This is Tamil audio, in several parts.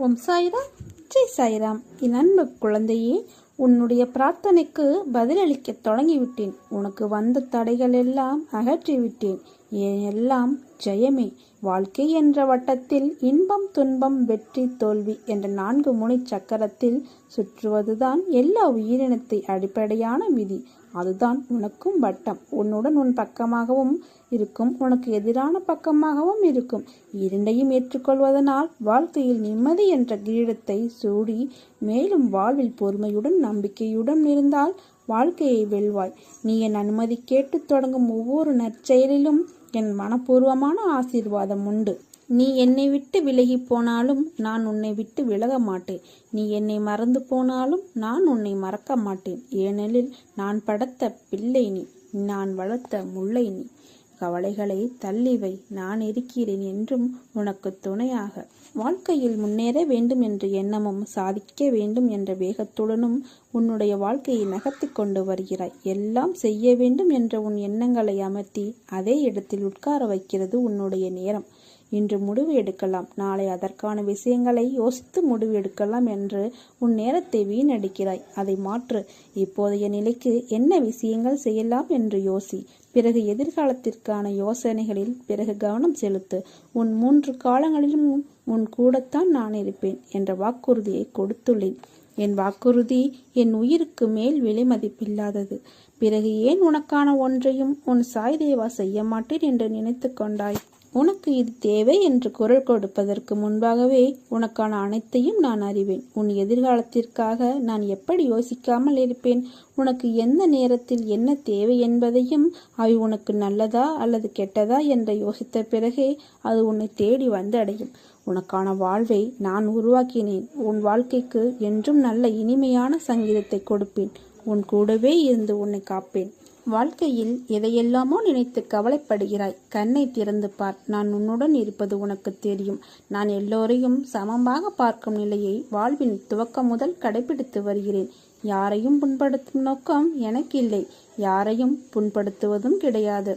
ஓம் சாய்ராம் ஜெய் சாய்ராம். என் அன்பு குழந்தையே உன்னுடைய பிரார்த்தனைக்கு பதிலளிக்க தொடங்கிவிட்டேன். உனக்கு வந்த தடைகள் எல்லாம் அகற்றிவிட்டேன். எல்லாம் ஜெயமே? வாழ்க்கை என்ற வட்டத்தில் இன்பம் துன்பம் வெற்றி தோல்வி என்ற நான்கு முனை சக்கரத்தில் சுற்றுவதுதான் எல்லா உயிரினத்தை அடிப்படையான விதி. அதுதான் உனக்கும் வட்டம். உன்னுடன் உன் பக்கமாகவும் இருக்கும் உனக்கு எதிரான பக்கமாகவும் இருக்கும். இரண்டையும் ஏற்றுக்கொள்வதனால் வாழ்க்கையில் நிம்மதி என்ற கிரீடத்தை சூடி மேலும் வாழ்வில் பொறுமையுடன் நம்பிக்கையுடன் இருந்தால் வாழ்க்கையை வெல்வாய். நீ என் அனுமதி கேட்டு தொடங்கும் ஒவ்வொரு நற்செயலிலும் என் மனப்பூர்வமான ஆசீர்வாதம் உண்டு. நீ என்னை விட்டு விலகி போனாலும் நான் உன்னை விட்டு விலக மாட்டேன். நீ என்னை மறந்து போனாலும் நான் உன்னை மறக்க மாட்டேன். ஏனெனில் நான் படத்த பிள்ளை நீ. நான் வளர்த்த முல்லை நீ. கவலைகளை தள்ளி வை நான் இருக்கிறேன் என்றும் உனக்கு துணையாக. வாழ்க்கையில் முன்னேற வேண்டும் என்ற எண்ணமும் சாதிக்க வேண்டும் என்ற வேகத்துடனும் உன்னுடைய வாழ்க்கையை நகர்த்தி கொண்டு வருகிறாய். எல்லாம் செய்ய வேண்டும் என்ற உன் எண்ணங்களை அமர்த்தி அதே இடத்தில் உட்கார வைக்கிறது உன்னுடைய நேரம். இன்று முடிவு எடுக்கலாம். நாளை அதற்கான விஷயங்களை யோசித்து முடிவு எடுக்கலாம் என்று உன் நேரத்தை வீணடிக்கிறாய். அதை மாற்று. இப்போதைய நிலைக்கு என்ன விஷயங்கள் செய்யலாம் என்று யோசி. பிறகு எதிர்காலத்திற்கான யோசனைகளில் பிறகு கவனம் செலுத்து. உன் மூன்று காலங்களிலும் உன் கூடத்தான் நான் இருப்பேன் என்ற வாக்குறுதியை கொடுத்துள்ளேன். என் வாக்குறுதி என் உயிருக்கு மேல் விலை மதிப்பில்லாதது. பிறகு ஏன் உனக்கான ஒன்றையும் உன் சாய்தேவா செய்ய மாட்டேன் என்று நினைத்து கொண்டாய்? உனக்கு இது தேவை என்று குரல் கொடுப்பதற்கு முன்பாகவே உனக்கான அனைத்தையும் நான் அறிவேன். உன் எதிர்காலத்திற்காக நான் எப்படி யோசிக்காமல் இருப்பேன்? உனக்கு எந்த நேரத்தில் என்ன தேவை என்பதையும் அவை உனக்கு நல்லதா அல்லது கெட்டதா என்று யோசித்த பிறகே அது உன்னை தேடி வந்து அடையும் உனக்கான வாழ்வை நான் உருவாக்கினேன். உன் வாழ்க்கைக்கு என்றும் நல்ல இனிமையான சங்கீதத்தை கொடுப்பேன். உன் கூடவே இருந்து உன்னை காப்பேன். வாழ்க்கையில் எதையெல்லாமோ நினைத்து கவலைப்படுகிறாய். கண்ணை திறந்து பார். நான் உன்னுடன் இருப்பது உனக்கு தெரியும். நான் எல்லோரையும் சமமாக பார்க்கும் நிலையை வாழ்வின் துவக்கம் முதல் கடைபிடித்து வருகிறேன். யாரையும் புண்படுத்தும் நோக்கம் எனக்கு இல்லை யாரையும் புண்படுத்துவதும் கிடையாது.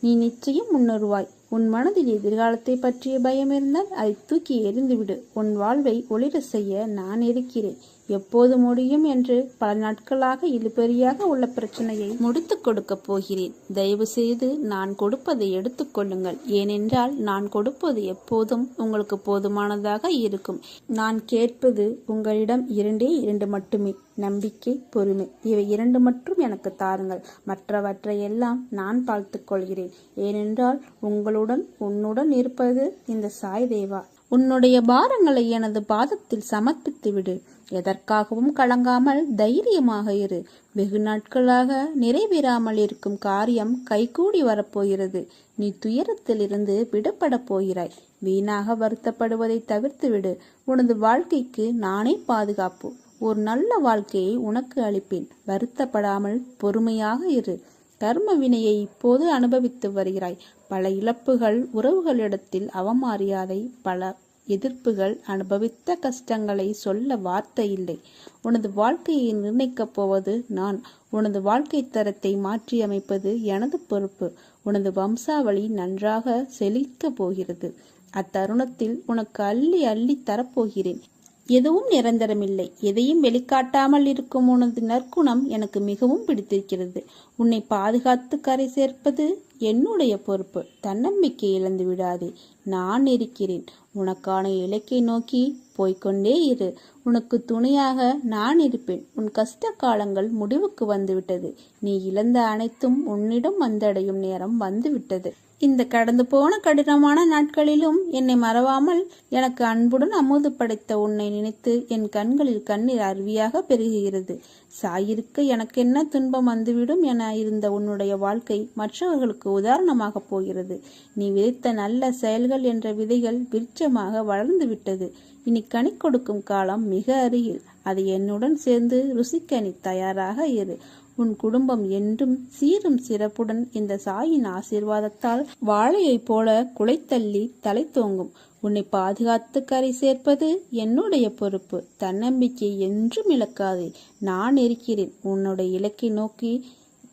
நீ நிச்சயம் முன்னருவாய் உன் மனதில் எதிர்காலத்தை பற்றிய பயம் இருந்தால் அதை தூக்கி எறிந்துவிடு. உன் வாழ்வை ஒளிர செய்ய நான் இருக்கிறேன். எப்போது முடியும் என்று பல நாட்களாக இழுபறியாக உள்ள பிரச்சனையை முடித்து கொடுக்க போகிறேன். தயவு செய்து நான் கொடுப்பதை எடுத்துக்கொள்ளுங்கள் ஏனென்றால் நான் கொடுப்பது எப்போதும் உங்களுக்கு போதுமானதாக இருக்கும். நான் கேட்பது உங்களிடம் இரண்டே இரண்டு மட்டுமே. நம்பிக்கை பொறுமை இவை இரண்டு மட்டும் எனக்கு தாருங்கள். மற்றவற்றையெல்லாம் நான் பார்த்து கொள்கிறேன். ஏனென்றால் உங்களுடன் உன்னுடன் இருப்பது இந்த சாய் தேவா. உன்னுடைய பாரங்களை எனது பாதத்தில் சமர்ப்பித்து விடு எதற்காகவும் கலங்காமல் தைரியமாக இரு. வெகு நாட்களாக நிறைவேறாமல் இருக்கும் காரியம் கைகூடி வரப்போகிறது. நீ துயரத்திலிருந்து விடுபடப் போகிறாய். வீணாக வருத்தப்படுவதை தவிர்த்துவிடு. உனது வாழ்க்கைக்கு நானே பாதுகாப்பு. ஒரு நல்ல வாழ்க்கையை உனக்கு அளிப்பேன். வருத்தப்படாமல் பொறுமையாக இரு. கர்ம வினையை இப்போது அனுபவித்து வருகிறாய். பல இழப்புகள் உறவுகளிடத்தில் அவமரியாதை பல எதிர்ப்புகள் அனுபவித்த கஷ்டங்களை சொல்ல வார்த்தை இல்லை. உனது வாழ்க்கையை நிர்ணயிக்கப் போவது நான். உனது வாழ்க்கை தரத்தை மாற்றியமைப்பது எனது பொறுப்பு. உனது வம்சாவளி நன்றாக செழிக்க போகிறது. அத்தருணத்தில் உனக்கு அள்ளி அள்ளி தரப்போகிறேன். எதுவும் நிரந்தரமில்லை. எதையும் வெளிக்காட்டாமல் இருக்கும் உனது நற்குணம் எனக்கு மிகவும் பிடித்திருக்கிறது. உன்னை பாதுகாத்து கரை சேர்ப்பது என்னுடைய பொறுப்பு. தன்னம்பிக்கை இழந்து விடாதே. நான் இருக்கிறேன். உனக்கான இலக்கை நோக்கி போய்கொண்டே இரு. உனக்கு துணையாக நான் இருப்பேன். உன் கஷ்ட காலங்கள் முடிவுக்கு வந்துவிட்டது. நீ இழந்த அனைத்தும் உன்னிடம் வந்தடையும் நேரம் வந்துவிட்டது. இந்த கடந்து போன கடினமான நாட்களிலும் என்னை மறவாமல் எனக்கு அன்புடன் அமுது படைத்த உன்னை நினைத்து என் கண்களில் கண்ணீர் அருவியாக பெருகுகிறது. சாயிருக்க எனக்கு என்ன துன்பம் வந்துவிடும் என இருந்த உன்னுடைய வாழ்க்கை மற்றவர்களுக்கு உதாரணமாக போகிறது. நீ விதைத்த நல்ல செயல்கள் என்ற விதைகள் விருட்சமாக வளர்ந்து விட்டது. இனி கனி கொடுக்கும் காலம் மிக அருகில். அதை என்னுடன் சேர்ந்து ருசிக்க நீ தயாராக இரு. உன் குடும்பம் என்றும் சீரும் சிறப்புடன் இந்த சாயின் ஆசீர்வாதத்தால் வாழையைப் போல குலைத்தள்ளி தலை தோங்கும். உன்னை பாதுகாத்து கரை சேர்ப்பது என்னுடைய பொறுப்பு. தன்னம்பிக்கை என்றும் இழக்காதே. நான் இருக்கிறேன். உன்னுடைய இலக்கை நோக்கி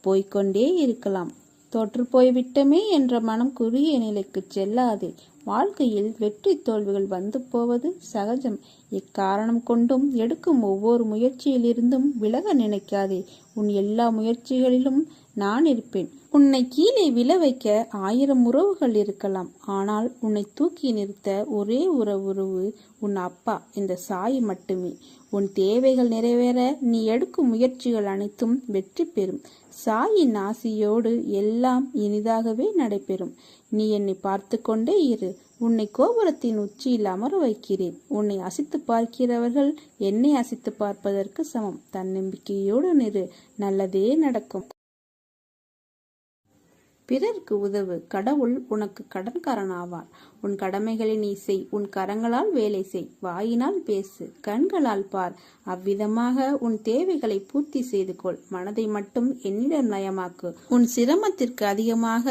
போய்கொண்டே இருக்கலாம். தோற்று போய்விட்டமே என்ற மனம் குறுகிய நிலைக்கு செல்லாதே. வாழ்க்கையில் வெற்றி தோல்விகள் வந்து போவது சகஜம். இக்காரணம் கொண்டும் எடுக்கும் ஒவ்வொரு முயற்சியிலிருந்தும் விலக நினைக்காதே. உன் எல்லா முயற்சிகளிலும் நான் இருப்பேன். உன்னை கீழே விழ வைக்க ஆயிரம் உறவுகள் இருக்கலாம். ஆனால் உன்னை தூக்கி நிறுத்த ஒரே உறவு உறவு உன் அப்பா இந்த சாய் மட்டுமே. உன் தேவைகள் நிறைவேற நீ எடுக்கும் முயற்சிகள் அனைத்தும் வெற்றி பெறும். சாயின் ஆசியோடு எல்லாம் இனிதாகவே நடைபெறும். நீ என்னை பார்த்து கொண்டே இரு. உன்னை கோபுரத்தின் உச்சியில் அமர வைக்கிறேன் உன்னை அசித்து பார்க்கிறவர்கள் என்னை அசித்து பார்ப்பதற்கு சமம். தன்னம்பிக்கையோடு நிறு. நல்லதே நடக்கும். பிறர்க்கு உதவு. கடவுள் உனக்கு கடன்காரனாவார். உன் கடமைகளை நீ செய். உன் கரங்களால் வேலை செய். வாயினால் பேசு. கண்களால் பார். அவ்விதமாக உன் தேவைகளை பூர்த்தி செய்து கொள் மனதை மட்டும் என்னிடம் நயமாக்கு. உன் சிரமத்திற்கு அதிகமாக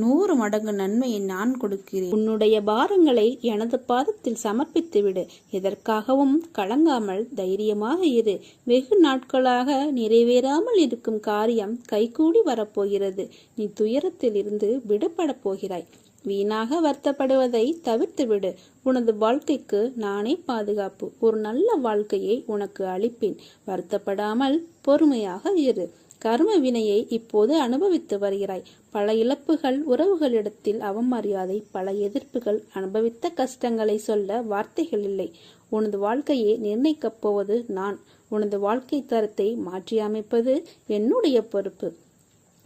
நூறு மடங்கு நன்மையை நான் கொடுக்கிறேன். உன்னுடைய பாரங்களை எனது பாதத்தில் சமர்ப்பித்து விடு எதற்காகவும் கலங்காமல் தைரியமாக இரு. வெகு நாட்களாக நிறைவேறாமல் இருக்கும் காரியம் கைகூடி வரப்போகிறது. நீ துயரத்தில் இருந்து விடுபடப் போகிறாய். வீணாக வருத்தப்படுவதை தவிர்த்து விடு உனது வாழ்க்கைக்கு நானே பாதுகாப்பு. ஒரு நல்ல வாழ்க்கையை உனக்கு அளிப்பேன். வருத்தப்படாமல் பொறுமையாக இரு. கர்ம வினையை இப்போது அனுபவித்து வருகிறாய். பல இழப்புகள் உறவுகளிடத்தில் அவமரியாதை பல எதிர்ப்புகள் அனுபவித்த கஷ்டங்களை சொல்ல வார்த்தைகள் இல்லை. உனது வாழ்க்கையை நிர்ணயிக்கப் போவது நான். உனது வாழ்க்கை தரத்தை மாற்றி அமைப்பது என்னுடைய பொறுப்பு.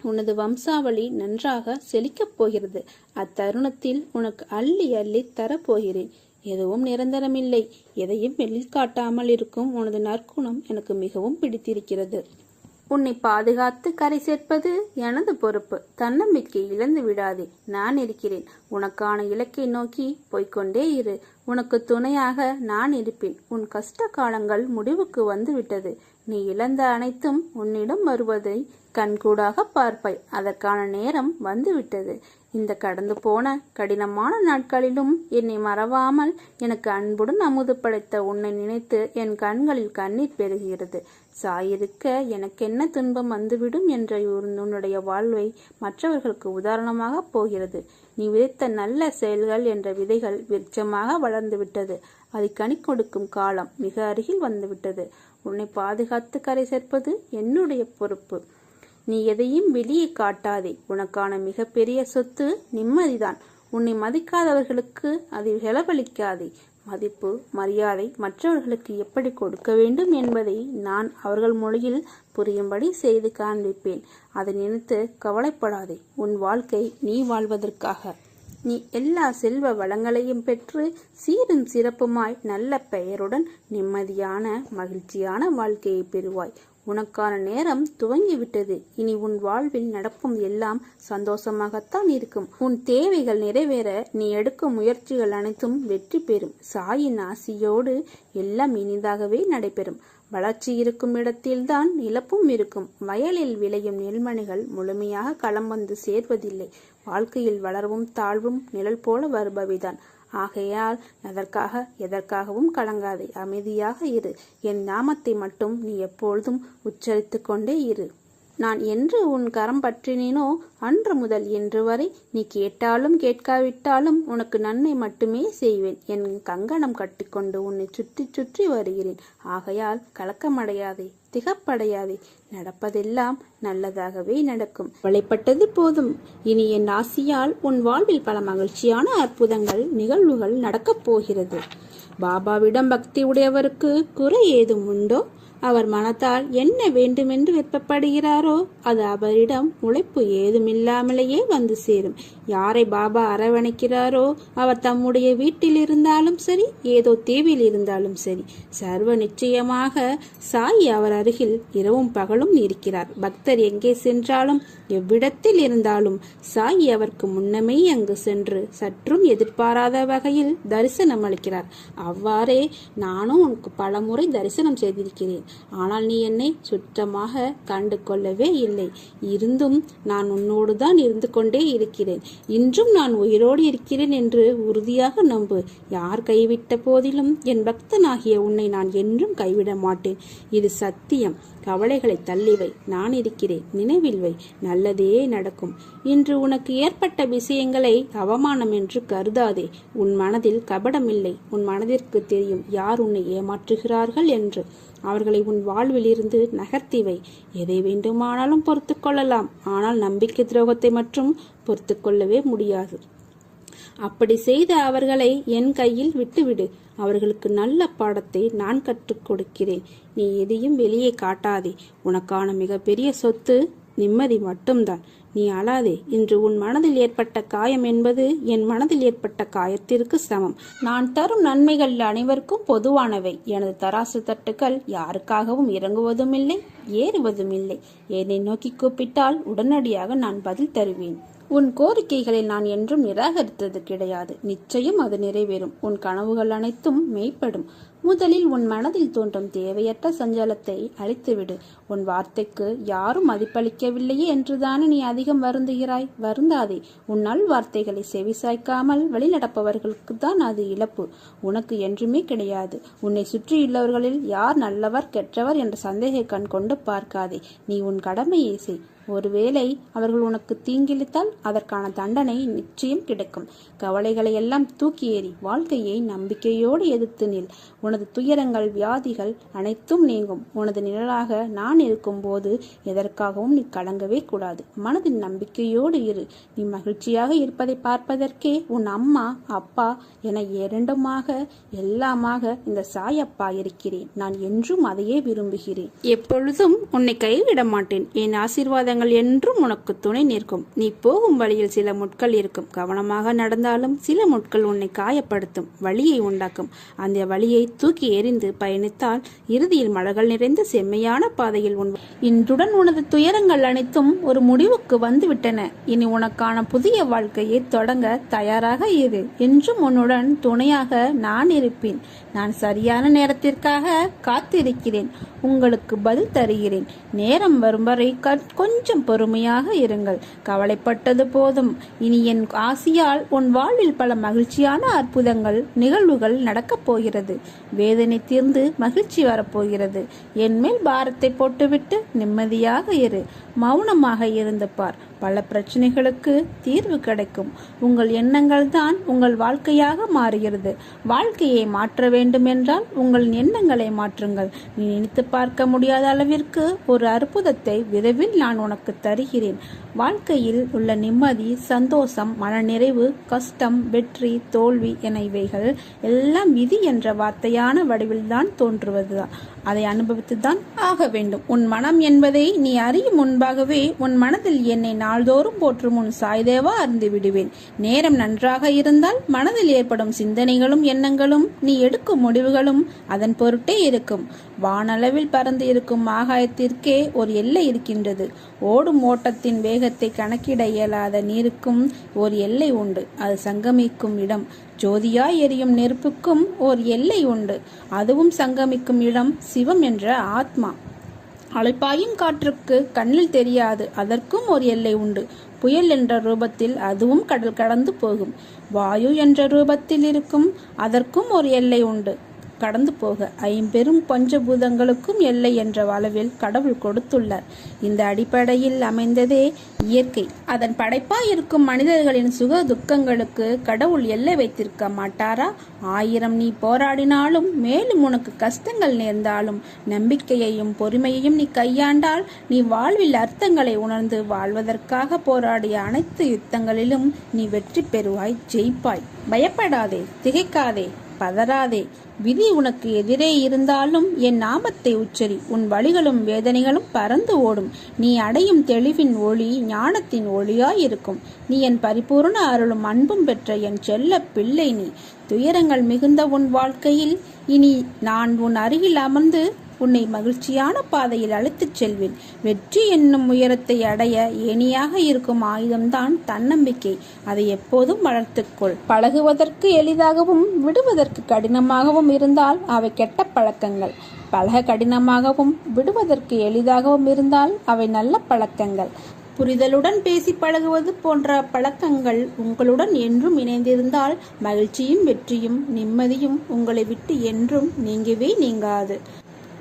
உனது வம்சாவளி நன்றாக செழிக்கப் போகிறது. அத்தருணத்தில் உனக்கு அள்ளி அள்ளி தரப்போகிறேன். எதுவும் நிரந்தரமில்லை. எதையும் வெளில் காட்டாமல் இருக்கும் உனது நற்குணம் எனக்கு மிகவும் பிடித்திருக்கிறது. உன்னை பாதுகாத்து கரை சேர்ப்பது எனது பொறுப்பு. தன்னம்பிக்கை இழந்து விடாதே. நான் இருக்கிறேன். உனக்கான இலக்கை நோக்கி போய்க்கொண்டே இரு. உனக்கு துணையாக நான் இருப்பேன். உன் கஷ்ட காலங்கள் முடிவுக்கு வந்துவிட்டது. நீ இழந்த அனைத்தும் உன்னிடம் வருவதை கண்கூடாக பார்ப்பாய். அதற்கான நேரம் வந்துவிட்டது. இந்த கடந்து போன கடினமான நாட்களிலும் என்னை மறவாமல் எனக்கு அன்புடன் அமுது படைத்த உன்னை நினைத்து என் கண்களில் கண்ணீர் பெறுகிறது சாயிருக்க எனக்கென்ன துன்பம் வந்துவிடும் என்ற உன்னுடைய வாழ்வை மற்றவர்களுக்கு உதாரணமாக போகிறது. நீ விதைத்த நல்ல செயல்கள் என்ற விதைகள் விருட்சமாக வளர்ந்துவிட்டது. அதை கனி கொடுக்கும் காலம் மிக அருகில் வந்துவிட்டது. உன்னை பாதுகாத்து கரை சேர்ப்பது என்னுடைய பொறுப்பு. நீ எதையும் வெளியே காட்டாதே. உனக்கான மிகப்பெரிய சொத்து நிம்மதிதான். உன்னை மதிக்காதவர்களுக்கு அதை செலவழிக்காதே. மதிப்பு மரியாதை மற்றவர்களுக்கு எப்படி கொடுக்க வேண்டும் என்பதை நான் அவர்கள் மொழியில் புரியும்படி செய்து காண்பிப்பேன். அதை நினைத்து கவலைப்படாதே. உன் வாழ்க்கை நீ வாழ்வதற்காக. நீ எல்லா செல்வ வளங்களையும் பெற்று சீரும் சிறப்புமாய் நல்ல பெயருடன் நிம்மதியான மகிழ்ச்சியான வாழ்க்கையை பெறுவாய். உனக்கான நேரம் துவங்கிவிட்டது. இனி உன் வாழ்வில் நடக்கும் எல்லாம் சந்தோஷமாகத்தான் இருக்கும். உன் தேவைகள் நிறைவேற நீ எடுக்கும் முயற்சிகள் அனைத்தும் வெற்றி பெறும். சாயின் ஆசியோடு எல்லாம் இனிதாகவே நடைபெறும். வளர்ச்சி இருக்கும் இடத்தில்தான் இழப்பும் இருக்கும். வயலில் விளையும் நெல்மணிகள் முழுமையாக களம் வந்து சேர்வதில்லை. வாழ்க்கையில் வளர்வும் தாழ்வும் நிழல் போல வருபவைதான். ஆகையால் அதற்காக எதற்காகவும் கலங்காதே. அமைதியாக இரு. என் நாமத்தை மட்டும் நீ எப்பொழுதும் உச்சரித்து கொண்டே இரு. நான் என்று உன் கரம் பற்றினேனோ அன்று முதல் இன்று வரை நீ கேட்டாலும் கேட்காவிட்டாலும் உனக்கு நன்மை மட்டுமே செய்வேன். என் கங்கணம் கட்டிக்கொண்டு உன்னை சுற்றி சுற்றி வருகிறேன். ஆகையால் கலக்கமடையாதே திகப்படையாதே நடப்பதெல்லாம் நல்லதாகவே நடக்கும். வழிபட்டது போதும். இனி என் ஆசியால் உன் வாழ்வில் பல மகிழ்ச்சியான அற்புதங்கள் நிகழ்வுகள் நடக்கப் போகிறது. பாபாவிடம் பக்தி உடையவருக்கு குறை ஏதும் உண்டோ? அவர் மனத்தால் என்ன வேண்டுமென்று விருப்பப்படுகிறாரோ அது அவரிடம் உழைப்பு ஏதுமில்லாமலேயே வந்து சேரும். யாரை பாபா அரவணைக்கிறாரோ அவர் தம்முடைய வீட்டில் இருந்தாலும் சரி ஏதோ தீவில் இருந்தாலும் சரி சர்வ நிச்சயமாக சாய் அவர் அருகில் இரவும் பகலும் இருக்கிறார். பக்தர் எங்கே சென்றாலும் எவ்விடத்தில் இருந்தாலும் சாய் அவருக்கு முன்னமே அங்கு சென்று சற்றும் எதிர்பாராத வகையில் தரிசனம் அளிக்கிறார் அவ்வாறே நானும் உனக்கு பலமுறை தரிசனம் செய்திருக்கிறேன். ஆனால் நீ என்னை சுற்றமாக கண்டு கொள்ளவே இல்லை. இருந்தும் நான் உன்னோடு தான் இருந்து கொண்டே இருக்கிறேன். இன்றும் நான் உயிரோடு இருக்கிறேன் என்று உறுதியாக நம்பு. யார் கைவிட்ட போதிலும் என் பக்தனாகிய உன்னை நான் என்றும் கைவிட மாட்டேன். இது சத்தியம். கவலைகளை தள்ளிவை. நான் இருக்கிறேன். நினைவில் வை. நல்லதே நடக்கும். இன்று உனக்கு ஏற்பட்ட விஷயங்களை அவமானம் என்று கருதாதே. உன் மனதில் கபடமில்லை. உன் மனதிற்கு தெரியும் யார் உன்னை ஏமாற்றுகிறார்கள் என்று. அவர்களை உன் வாழ்விலிருந்து நகர்த்திவை. எதை வேண்டுமானாலும் பொறுத்து கொள்ளலாம். ஆனால் நம்பிக்கை துரோகத்தை மட்டும் பொறுத்து கொள்ளவே முடியாது. அப்படி செய்த அவர்களை என் கையில் விட்டுவிடு. அவர்களுக்கு நல்ல பாடத்தை நான் கற்றுக் கொடுக்கிறேன். நீ எதையும் வெளியே காட்டாதே. உனக்கான மிகப்பெரிய சொத்து நிம்மதி மட்டும்தான். நீ அழாதே. இன்று உன் மனதில் ஏற்பட்ட காயம் என்பது என் மனதில் ஏற்பட்ட காயத்திற்கு சமம். நான் தரும் நன்மைகள் அனைவருக்கும் பொதுவானவை. எனது தராசு தட்டுக்கள் யாருக்காகவும் இறங்குவதும் இல்லை ஏறுவதும் இல்லை என்னை நோக்கி கூப்பிட்டால் உடனடியாக நான் பதில் தருவேன். உன் கோரிக்கைகளை நான் என்றும் நிராகரித்தது கிடையாது. நிச்சயம் அது நிறைவேறும். உன் கனவுகள் அனைத்தும் மெய்ப்படும். முதலில் உன் மனதில் தோன்றும் தேவையற்ற சஞ்சலத்தை அழித்துவிடு. உன் வார்த்தைக்கு யாரும் மதிப்பளிக்கவில்லையே என்றுதானே நீ அதிகம் வருந்துகிறாய்? வருந்தாதே. உன் நல் வார்த்தைகளை செவிசாய்க்காமல் வழிநடப்பவர்களுக்கு தான் அது இழப்பு. உனக்கு என்றுமே கிடையாது. உன்னை சுற்றியுள்ளவர்களில் யார் நல்லவர் கெட்டவர் என்ற சந்தேக கண் கொண்டு பார்க்காதே. நீ உன் கடமையை செய். ஒருவேளை அவர்கள் உனக்கு தீங்கிழித்தால் அதற்கான தண்டனை நிச்சயம் கிடைக்கும். கவலைகளை எல்லாம் தூக்கி எறி வாழ்க்கையை நம்பிக்கையோடு எதிர்த்து நில். உனது துயரங்கள் வியாதிகள் அனைத்தும் நீங்கும். உனது நிழலாக நான் இருக்கும்போது எதற்காகவும் நீ கலங்கவே கூடாது. மனதின் நம்பிக்கையோடு இரு. நீ மகிழ்ச்சியாக இருப்பதை பார்ப்பதற்கே உன் அம்மா அப்பா என இரண்டுமாக எல்லாமாக இந்த சாயப்பா இருக்கிறேன். நான் என்றும் அதையே விரும்புகிறேன். எப்பொழுதும் உன்னை கைவிட மாட்டேன் என் ஆசீர்வாதங்கள் என்றும் உனக்கு துணை நிற்கும். நீ போகும் வழியில் சில முட்கள் இருக்கும். கவனமாக நடந்தாலும் சில முட்கள் உன்னை காயப்படுத்தும். வழியை உண்டாக்கும். அந்த வழியை தூக்கி எறிந்து பயணித்தால் இறுதியில் மலர்கள் நிறைந்த செம்மையான பாதையில் உன் இன்றுடன் உனது துயரங்கள் அனைத்தும் ஒரு முடிவுக்கு வந்துவிட்டன. இனி உனக்கான புதிய வாழ்க்கையை தொடங்க தயாராக இரு. என்றும் உன்னுடன் துணையாக நான் இருப்பேன். நான் சரியான நேரத்திற்காக காத்திருக்கிறேன். உங்களுக்கு பதில் தருகிறேன். நேரம் வரும் வரை கொஞ்சம் பொறுமையாக இருங்கள். கவலைப்பட்டது போதும். இனி என் ஆசியால் உன் வாழ்வில் பல மகிழ்ச்சியான அற்புதங்கள் நிகழ்வுகள் நடக்கப் போகிறது. வேதனை தீர்ந்து மகிழ்ச்சி வரப்போகிறது. என் மேல் பாரத்தை போட்டுவிட்டு நிம்மதியாக இரு. மௌனமாக இருந்து பார். பல பிரச்சனைகளுக்கு தீர்வு கிடைக்கும். உங்கள் எண்ணங்கள் தான் உங்கள் வாழ்க்கையாக மாறுகிறது. வாழ்க்கையை மாற்ற வேண்டும் என்றால் உங்கள் எண்ணங்களை மாற்றுங்கள். நீ நினைத்து பார்க்க முடியாத அளவிற்கு ஒரு அற்புதத்தை விரைவில் நான் உனக்கு தருகிறேன். வாழ்க்கையில் உள்ள நிம்மதி சந்தோஷம் மனநிறைவு கஷ்டம் வெற்றி தோல்வி என இவைகள் எல்லாம் விதி என்ற வார்த்தையான வடிவில்தான் தோன்றுவதுதான் அதை அனுபவித்துத்தான் ஆக வேண்டும். உன் மனம் என்பதை நீ அறியும் முன்பாகவே உன் மனதில் என்னை நாள்தோறும் போற்றும் உன் சாய்தேவா அறிந்து விடுவேன். நேரம் நன்றாக இருந்தால் மனதில் ஏற்படும் சிந்தனைகளும் எண்ணங்களும் நீ எடுக்கும் முடிவுகளும் அதன் பொருட்டே இருக்கும். வானளவில் பறந்து இருக்கும் ஆகாயத்திற்கே ஒரு எல்லை இருக்கின்றது. ஓடும் ஓட்டத்தின் வேகத்தை கணக்கிட இயலாத நீருக்கும் ஒரு எல்லை உண்டு. அது சங்கமிக்கும் இடம். ஜோதியாய் எரியும் நெருப்புக்கும் ஓர் எல்லை உண்டு. அதுவும் சங்கமிக்கும் இடம் சிவம் என்ற ஆத்மா. அழைப்பாயும் காற்றுக்கு கண்ணில் தெரியாது அதற்கும் ஒரு எல்லை உண்டு. புயல் என்ற ரூபத்தில் அதுவும் கடல் கடந்து போகும். வாயு என்ற ரூபத்தில் இருக்கும் அதற்கும் ஒரு எல்லை உண்டு. கடந்து போக ஐம்பெரும் பஞ்சபூதங்களுக்கும் எல்லை என்ற அளவில் கடவுள் கொடுத்துள்ளார். இந்த அடிப்படையில் அமைந்ததே இயற்கை. அதன் படைப்பாய் இருக்கும் மனிதர்களின் சுக துக்கங்களுக்கு கடவுள் எல்லை வைத்திருக்க மாட்டாரா? ஆயிரம் நீ போராடினாலும் மேலும் உனக்கு கஷ்டங்கள் நேர்ந்தாலும் நம்பிக்கையையும் பொறுமையையும் நீ கையாண்டால் நீ வாழ்வில் அர்த்தங்களை உணர்ந்து வாழ்வதற்காக போராடிய அனைத்து யுத்தங்களிலும் நீ வெற்றி பெறுவாய் ஜெயிப்பாய். பயப்படாதே திகைக்காதே. பதறாதே. விதி உனக்கு எதிரே இருந்தாலும் என் நாமத்தை உச்சரி. உன் வழிகளும் வேதனைகளும் பறந்து ஓடும். நீ அடையும் தெளிவின் ஒளி ஞானத்தின் ஒளியாயிருக்கும். நீ என் பரிபூர்ண அருளும் அன்பும் பெற்ற என் செல்ல பிள்ளை நீ. துயரங்கள் மிகுந்த உன் வாழ்க்கையில் இனி நான் உன் அருகில் அமர்ந்து உன்னை மகிழ்ச்சியான பாதையில் அழைத்துச் செல்வேன். வெற்றி என்னும் உயரத்தை அடைய ஏணியாக இருக்கும் ஆயுதம்தான் தன்னம்பிக்கை. அதை எப்போதும் வளர்த்துக்கொள் பழகுவதற்கு எளிதாகவும் விடுவதற்கு கடினமாகவும் இருந்தால் அவை கெட்ட பழக்கங்கள். பழக கடினமாகவும் விடுவதற்கு எளிதாகவும் இருந்தால் அவை நல்ல பழக்கங்கள். புரிதலுடன் பேசி பழகுவது போன்ற பழக்கங்கள் உங்களுடன் என்றும் இணைந்திருந்தால் மகிழ்ச்சியும் வெற்றியும் நிம்மதியும் உங்களை விட்டு என்றும் நீங்கவே நீங்காது.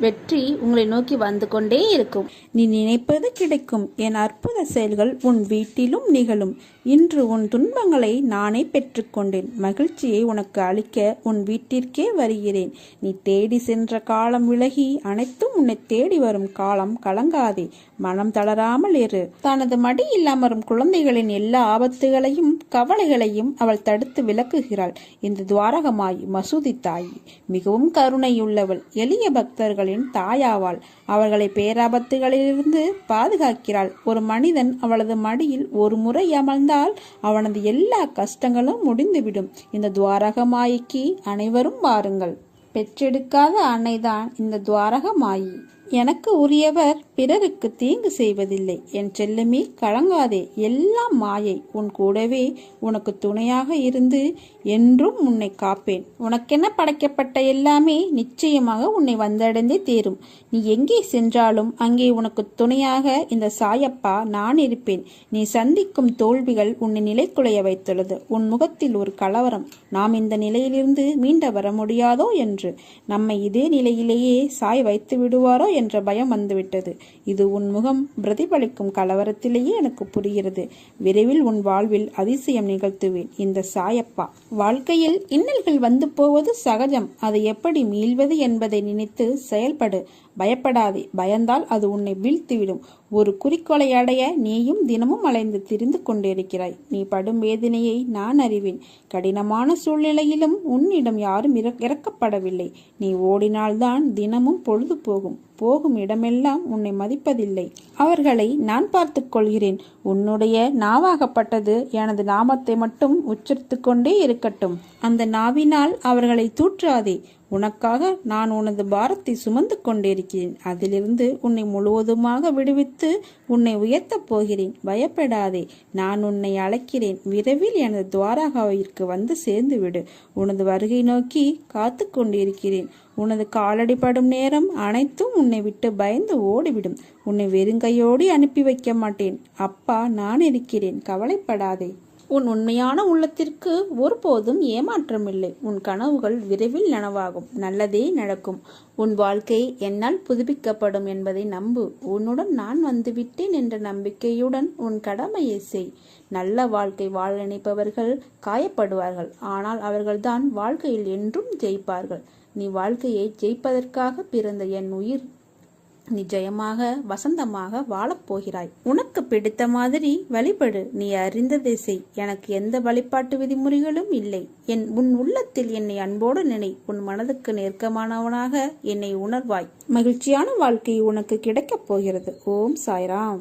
வெற்றி உங்களை நோக்கி வந்து கொண்டே இருக்கும். நீ நினைப்பது கிடைக்கும். என் அற்புத செயல்கள் உன் வீட்டிலும் நிகழும். இன்று உன் துன்பங்களை நானே பெற்றுக்கொண்டேன். மகிழ்ச்சியை உனக்கு அளிக்க உன் வீட்டிற்கே வருகிறேன். நீ தேடி சென்ற காலம் விலகி அனைத்தும் உன்னை தேடி வரும் காலம் கலங்காதே. மனம் தளராமல் இரு. தனது மடி அமரும் குழந்தைகளின் எல்லா ஆபத்துகளையும் கவலைகளையும் அவள் தடுத்து விளக்குகிறாள் இந்த துவாரகமாய் மசூதி தாய் மிகவும் கருணையுள்ளவள். எளிய பக்தர்களின் தாயாவாள். அவர்களை பேராபத்துகளிலிருந்து பாதுகாக்கிறாள். ஒரு மனிதன் அவளது மடியில் ஒரு முறை அமர்ந்தால் அவனது எல்லா கஷ்டங்களும் முடிந்துவிடும். இந்த துவாரகமாயிக்கு அனைவரும் வாருங்கள். பெற்றெடுக்காத அன்னைதான் இந்த துவாரகமாயி. எனக்கு உரியவர் பிறருக்கு தீங்கு செய்வதில்லை. என் செல்லுமே கலங்காதே. எல்லாம் மாயை. உன் கூடவே உனக்கு துணையாக இருந்து என்றும் உன்னை காப்பேன். உனக்கென படைக்கப்பட்ட எல்லாமே நிச்சயமாக உன்னை வந்தடைந்தே தேரும். நீ எங்கே சென்றாலும் அங்கே உனக்கு துணையாக இந்த சாயப்பா நான் இருப்பேன். நீ சந்திக்கும் தோல்விகள் உன்னை நிலைக்குலைய வைத்துள்ளது. உன் முகத்தில் ஒரு கலவரம். நாம் இந்த நிலையிலிருந்து மீண்ட வர முடியாதோ என்று. நம்மை இதே நிலையிலேயே சாய் வைத்து விடுவாரோ என்ற பயம் வந்துவிட்டது. இது உன் முகம் பிரதிபலிக்கும் கலவரத்திலேயே எனக்கு புரிகிறது. விரைவில் உன் வாழ்வில் அதிசயம் நிகழ்த்துவேன். இந்த சாயப்பா வாழ்க்கையில் இன்னல்கள் வந்து போவது சகஜம். அதை எப்படி மீள்வது என்பதை நினைத்து செயல்படு. பயப்படாதே. பயந்தால் அது உன்னை வீழ்த்திவிடும். ஒரு குறிக்கோளை அடைய நீயும் தினமும் அலைந்து திரிந்து கொண்டிருக்கிறாய். நீ படும் வேதனையை நான் அறிவேன். கடினமான சூழ்நிலையிலும் உன்னிடம் யாரும் இறக்கப்படவில்லை. நீ ஓடினால்தான் தினமும் பொழுது போகும். போகும் இடமெல்லாம் உன்னை மதிப்பதில்லை. அவர்களை நான் பார்த்து கொள்கிறேன். உன்னுடைய நாவாகப்பட்டது எனது நாமத்தை மட்டும் உச்சரித்து கொண்டே இருக்கட்டும். அந்த நாவினால் அவர்களை தூற்றாதே. உனக்காக நான் உனது பாரத்தை சுமந்து கொண்டிருக்கிறேன். அதிலிருந்து உன்னை முழுவதுமாக விடுவித்து உன்னை உயர்த்தப் போகிறேன். பயப்படாதே நான் உன்னை அழைக்கிறேன். விரைவில் எனது துவாரகாவிற்கு வந்து சேர்ந்து விடு உனது வருகை நோக்கி காத்து கொண்டிருக்கிறேன். உனது காலடிப்படும் நேரம் அனைத்தும் உன்னை விட்டு பயந்து ஓடிவிடும். உன்னை வெறுங்கையோடு அனுப்பி வைக்க மாட்டேன். அப்பா நான் இருக்கிறேன். கவலைப்படாதே. உன் உண்மையான உள்ளத்திற்கு ஒருபோதும் ஏமாற்றமில்லை. உன் கனவுகள் விரைவில் நனவாகும். நல்லதே நடக்கும். உன் வாழ்க்கை என்னால் புதுப்பிக்கப்படும் என்பதை நம்பு. உன்னுடன் நான் வந்துவிட்டேன் என்ற நம்பிக்கையுடன் உன் கடமையை செய். நல்ல வாழ்க்கை வாழ நினைப்பவர்கள் காயப்படுவார்கள். ஆனால் அவர்கள்தான் வாழ்க்கையில் என்றும் ஜெயிப்பார்கள். நீ வாழ்க்கையை ஜெயிப்பதற்காக பிறந்த என் உயிர் நிஜயமாக வசந்தமாக வாழப்போகிறாய் உனக்கு பிடித்த மாதிரி வழிபடு. நீ அறிந்ததை செய். எனக்கு எந்த வழிபாட்டு விதிமுறைகளும் இல்லை. என் உன் உள்ளத்தில் என்னை அன்போடு நினை. உன் மனதுக்கு நெருக்கமானவனாக என்னை உணர்வாய். மகிழ்ச்சியான வாழ்க்கை உனக்கு கிடைக்கப் போகிறது. ஓம் சாய்ராம்.